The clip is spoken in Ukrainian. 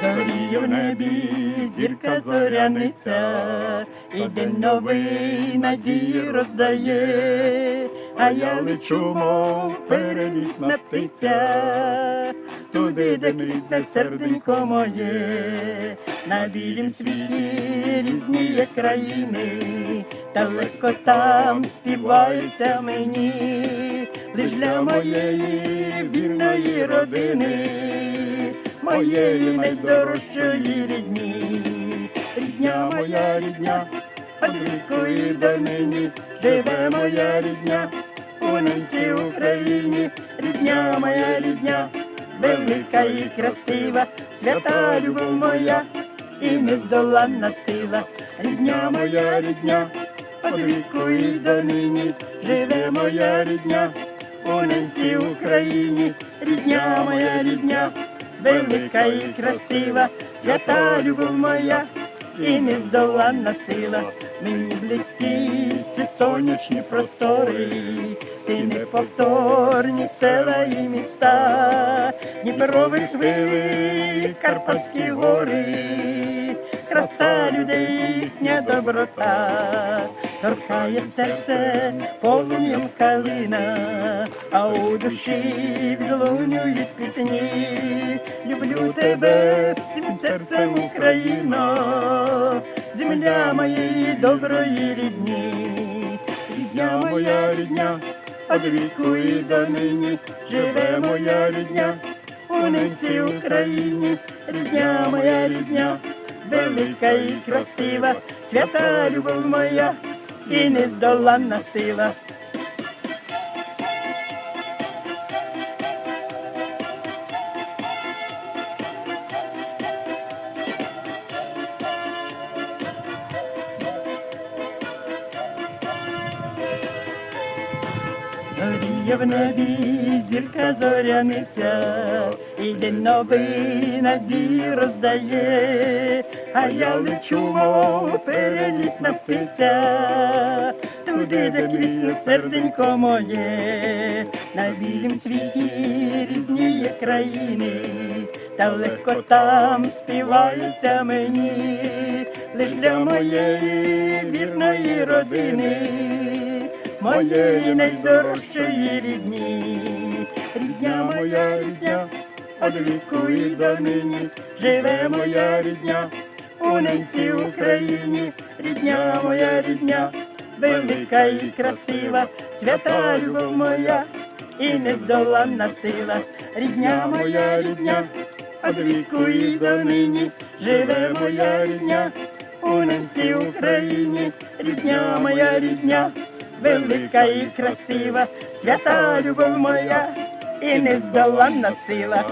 Зоріє в небі, зірка зоряниця, і день новий надії роздає, а я лечу, мов перелітна птиця, туди, де рідне серденько моє, на білім світі рідніє країни, далеко там співаються мені, лиш для моєї вільної родини моєї найдорожчої рідні, рідня моя рідня, віку і донині живе моя рідня, у ненці Україні, рідня моя рідня, велика і красива, свята любов моя, і нездоланна сила, рідня моя рідня, від віку і донині живе моя рідня, у ненці Україні, рідня моя рідня велика і красива, свята любов моя і нездоланна сила. Мені близькі ці сонячні простори, ці неповторні села і міста, Дніпрові хвили, Карпатські гори, краса людей, їхня доброта, торкає серце полум'ям калина, а у душі відлунюють пісні. Люблю тебе всім серцем Україно, земля моєї доброї рідні, рідня моя рідня, а до віку і донині живе моя рідня, у ненці Україні, рідня моя рідня, велика і красива, свята любов моя і нездоланна сила. Зоріє в небі зірка зоряниця, і день новий надії роздає, а я лечу, мов перелітна птиця, туди, де квітне серденько моє, на білім світі рідніє країни, далеко там співаються мені, лиш для моєї вірної родини моєї найдорожчої рідні, рідня моя рідня, від віку і донині. живе моя рідня, у ненці Україні, рідня моя рідня, велика і красива, свята любов моя і нездоланна сила, рідня моя рідня, від віку і донині. живе моя рідня, у ненці Україні, рідня моя рідня велика і красива, свята любов моя і нездоланна сила.